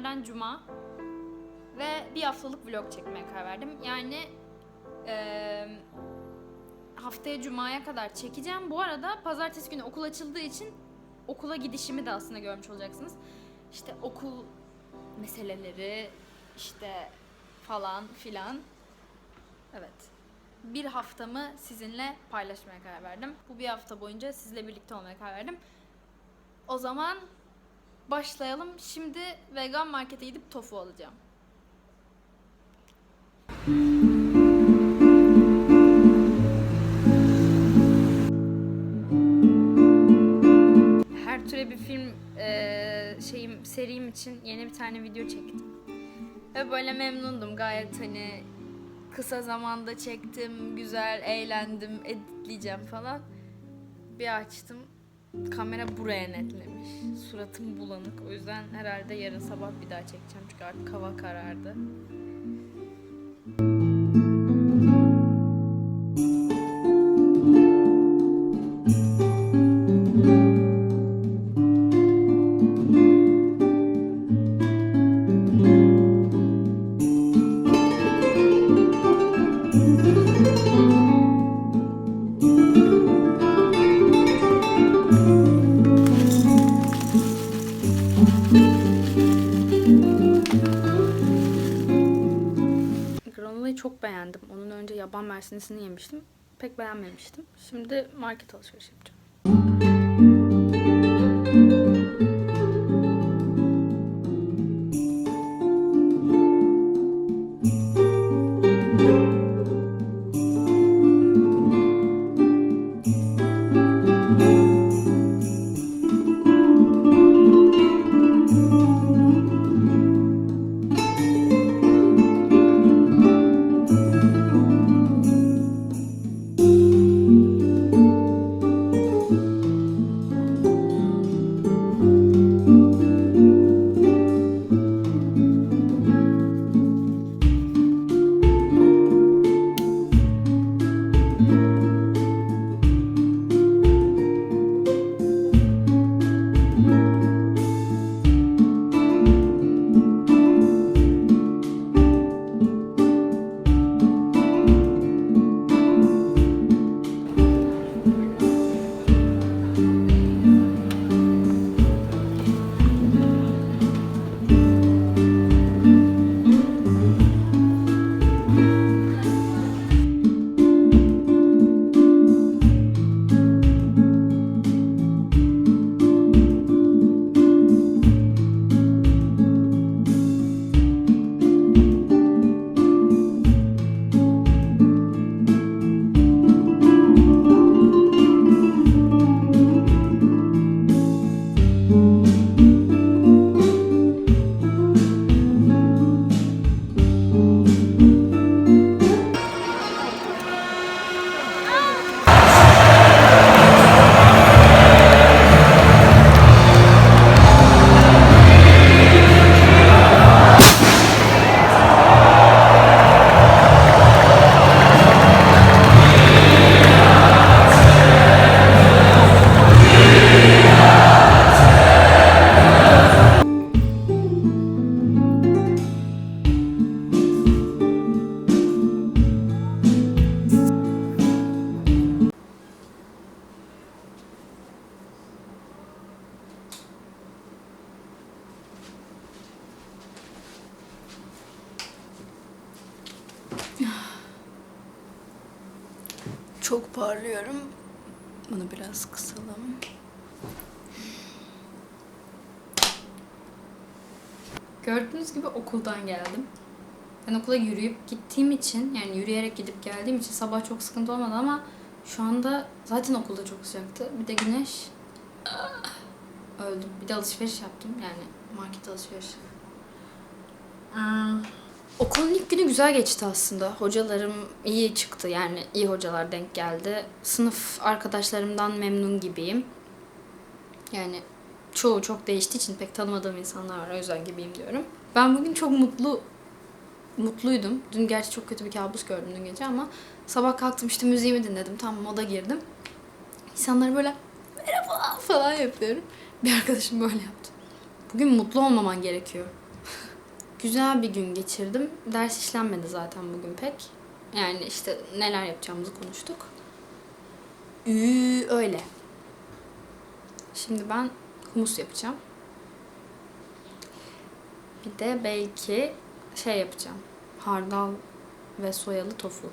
günlerden cuma. Ve bir haftalık vlog çekmeye karar verdim. Yani eee, haftaya cumaya kadar çekeceğim. Bu arada pazartesi günü okul açıldığı için okula gidişimi de aslında görmüş olacaksınız. İşte okul meseleleri işte falan filan. Evet. Bir haftamı sizinle paylaşmaya karar verdim. Bu bir hafta boyunca sizle birlikte olmaya karar verdim. O zaman başlayalım. Şimdi vegan markete gidip tofu alacağım. Her türe bir film eee, şeyim serim için yeni bir tane video çektim. Ve böyle memnundum gayet hani kısa zamanda çektim, güzel, eğlendim, editleyeceğim falan. Bir açtım, kamera buraya netlemiş. Suratım bulanık. O yüzden herhalde yarın sabah bir daha çekeceğim çünkü artık hava karardı. Granola'yı çok beğendim. Onun önce yaban mersinisini yemiştim. Pek beğenmemiştim. Şimdi market alışveriş yapacağım. Çok parlıyorum. Bunu biraz kısalım. Gördüğünüz gibi okuldan geldim. Ben okula yürüyüp gittiğim için yani yürüyerek gidip geldiğim için sabah çok sıkıntı olmadı ama şu anda zaten okulda çok sıcaktı. Bir de güneş öldüm. Bir de alışveriş yaptım yani market alışverişi. Okulun ilk günü güzel geçti aslında. Hocalarım iyi çıktı yani iyi hocalar denk geldi. Sınıf arkadaşlarımdan memnun gibiyim. Yani çoğu çok değiştiği için pek tanımadığım insanlar var o yüzden gibiyim diyorum. Ben bugün çok mutlu mutluydum. Dün gerçi çok kötü bir kabus gördüm dün gece ama sabah kalktım işte müziğimi dinledim. Tam moda girdim. İnsanlara böyle merhaba falan yapıyorum. Bir arkadaşım böyle yaptı. Bugün mutlu olmaman gerekiyor. Güzel bir gün geçirdim. Ders işlenmedi zaten bugün pek. Yani işte neler yapacağımızı konuştuk. Ü öyle. Şimdi ben humus yapacağım. Bir de belki şey yapacağım. Hardal ve soyalı tofu.